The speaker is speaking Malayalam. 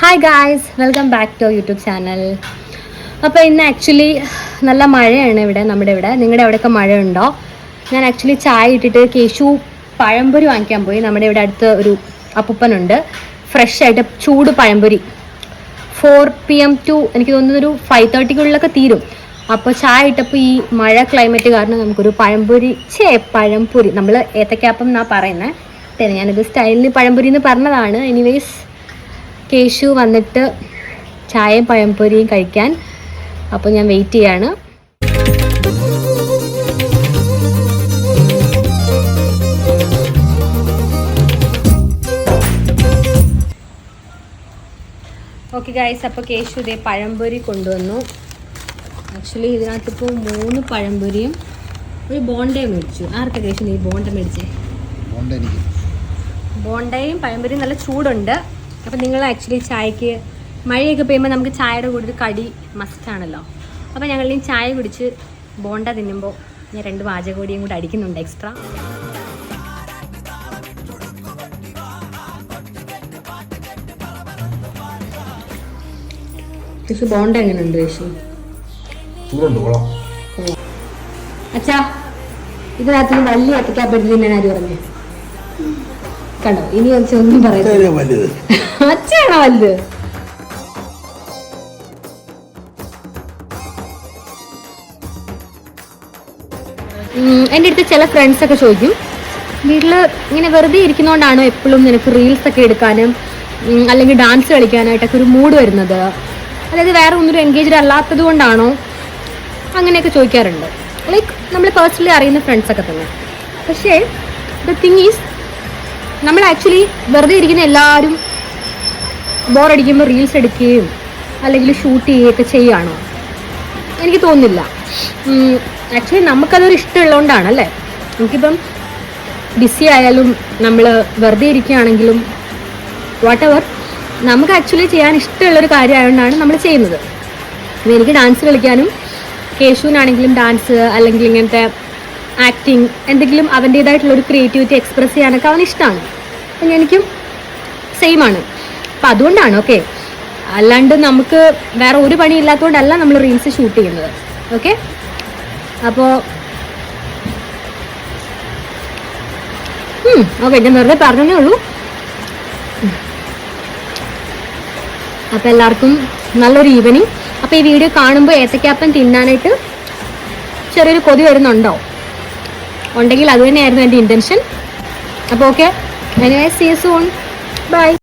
Hi guys welcome back to YouTube channel അപ്പോൾ ഇന്ന് ആക്ച്വലി നല്ല മഴയാണ് ഇവിടെ നമ്മുടെ ഇവിടെ. നിങ്ങളുടെ എവിടെയൊക്കെ മഴയുണ്ടോ? ഞാൻ ആക്ച്വലി ചായ ഇട്ടിട്ട് കേശു പഴംപൊരി വാങ്ങിക്കാൻ പോയി. നമ്മുടെ ഇവിടെ അടുത്ത് ഒരു അപ്പുപ്പനുണ്ട്. ഫ്രഷ് ആയിട്ട് ചൂട് പഴംപൊരി. ഫോർ പി എം ടു എനിക്ക് തോന്നുന്നു ഒരു ഫൈവ് തേർട്ടിക്കുള്ളിലൊക്കെ തീരും. അപ്പോൾ ചായ ഇട്ടപ്പോൾ ഈ മഴ ക്ലൈമറ്റ് കാരണം നമുക്കൊരു പഴംപൊരി ചേ പഴംപൊരി. നമ്മൾ ഏത്തക്കാപ്പം എന്നാണ് പറയുന്നത് ഞാനിത് സ്റ്റൈലിൽ പഴംപൊരി എന്ന് പറഞ്ഞതാണ്. എനിവേസ് കേശു വന്നിട്ട് ചായയും പഴംപൊരിയും കഴിക്കാൻ. അപ്പോൾ ഞാൻ വെയിറ്റ് ചെയ്യാണ്. ഓക്കെ ഗൈസ് അപ്പോൾ കേശു ഇതേ പഴംപൊരി കൊണ്ടുവന്നു. ആക്ച്വലി ഇതിനകത്ത് ഇപ്പോൾ മൂന്ന് പഴംപൊരിയും ഒരു ബോണ്ടയും മേടിച്ചു. ആർക്കാ കേശു നീ ബോണ്ട മേടിച്ചേ? ബോണ്ടയും പഴംപൊരിയും നല്ല ചൂടുണ്ട്. അപ്പം നിങ്ങൾ ആക്ച്വലി ചായക്ക് മഴയൊക്കെ പെയ്യുമ്പോൾ നമുക്ക് ചായയുടെ കൂടെ ഒരു കടി മസ്റ്റാണല്ലോ അപ്പോൾ ഞങ്ങൾ ഈ ചായ കുടിച്ച് ബോണ്ട തിന്നുമ്പോൾ ഞാൻ രണ്ട് വാചകോടിയും കൂടെ അടിക്കുന്നുണ്ട് എക്സ്ട്രാ ബോണ്ട എങ്ങനെയുണ്ട് കൊള്ളാം. അച്ഛാ ഇതിനകത്ത് വലിയ ഒറ്റക്കാപ്പെടുത്തി തിന്നാൻ ആര് പറഞ്ഞു? കണ്ടോ? ഇനി ഒന്നും പറയുന്നത് അച്ഛനാണോ വലുത്? എന്റെ അടുത്ത് ചില ഫ്രണ്ട്സ് ഒക്കെ ചോദിക്കും വീട്ടിൽ ഇങ്ങനെ വെറുതെ ഇരിക്കുന്നതുകൊണ്ടാണോ എപ്പോഴും നിനക്ക് റീൽസ് ഒക്കെ എടുക്കാനും അല്ലെങ്കിൽ ഡാൻസ് കളിക്കാനായിട്ടൊക്കെ ഒരു മൂഡ് വരുന്നത്? അതായത് വേറെ ഒന്നും എൻഗേജ്ഡ് അല്ലാത്തത് കൊണ്ടാണോ? അങ്ങനെയൊക്കെ ചോദിക്കാറുണ്ട്. ലൈക്ക് നമ്മൾ പേഴ്സണലി അറിയുന്ന ഫ്രണ്ട്സ് ഒക്കെ തന്നെ. പക്ഷേ ദ തിങ് ഈസ് നമ്മൾ ആക്ച്വലി വെറുതെ ഇരിക്കുന്ന എല്ലാവരും ബോറടിക്കുമ്പോൾ റീൽസ് എടുക്കുകയും അല്ലെങ്കിൽ ഷൂട്ട് ചെയ്യുകയൊക്കെ ചെയ്യുകയാണോ എനിക്ക് തോന്നുന്നില്ല. ആക്ച്വലി നമുക്കതൊരു ഇഷ്ടമുള്ളതുകൊണ്ടാണ് അല്ലേ നമുക്കിപ്പം ബിസി ആയാലും നമ്മൾ വെറുതെ ഇരിക്കുകയാണെങ്കിലും വാട്ട് എവർ നമുക്ക് ആക്ച്വലി ചെയ്യാൻ ഇഷ്ടമുള്ളൊരു കാര്യമായതുകൊണ്ടാണ് നമ്മൾ ചെയ്യുന്നത്. എനിക്ക് ഡാൻസ് കളിക്കാനും കേശുവിനാണെങ്കിലും ഡാൻസ് അല്ലെങ്കിൽ ഇങ്ങനത്തെ ആക്ടിങ് എന്തെങ്കിലും അവന്റേതായിട്ടുള്ള ഒരു ക്രിയേറ്റിവിറ്റി എക്സ്പ്രസ് ചെയ്യാനൊക്കെ അവന് ഇഷ്ടമാണ് അപ്പം എനിക്കും സെയിം ആണ്. അപ്പം അതുകൊണ്ടാണ് ഓക്കെ അല്ലാണ്ട് നമുക്ക് വേറെ ഒരു പണി ഇല്ലാത്തതുകൊണ്ടല്ല നമ്മൾ റീൽസ് ഷൂട്ട് ചെയ്യുന്നത്. ഓക്കെ അപ്പോൾ ഓക്കെ ഞാൻ വെറുതെ പറഞ്ഞേ ഉള്ളൂ. അപ്പോൾ എല്ലാവർക്കും നല്ലൊരു ഈവനിങ് അപ്പോൾ ഈ വീഡിയോ കാണുമ്പോൾ ഏത്തക്കാപ്പം തിന്നാനായിട്ട് ചെറിയൊരു കൊതി വരുന്നുണ്ടോ? ഉണ്ടെങ്കിൽ അത് തന്നെയായിരുന്നു എന്റെ ഇന്റൻഷൻ അപ്പോൾ okay anyway see soon bye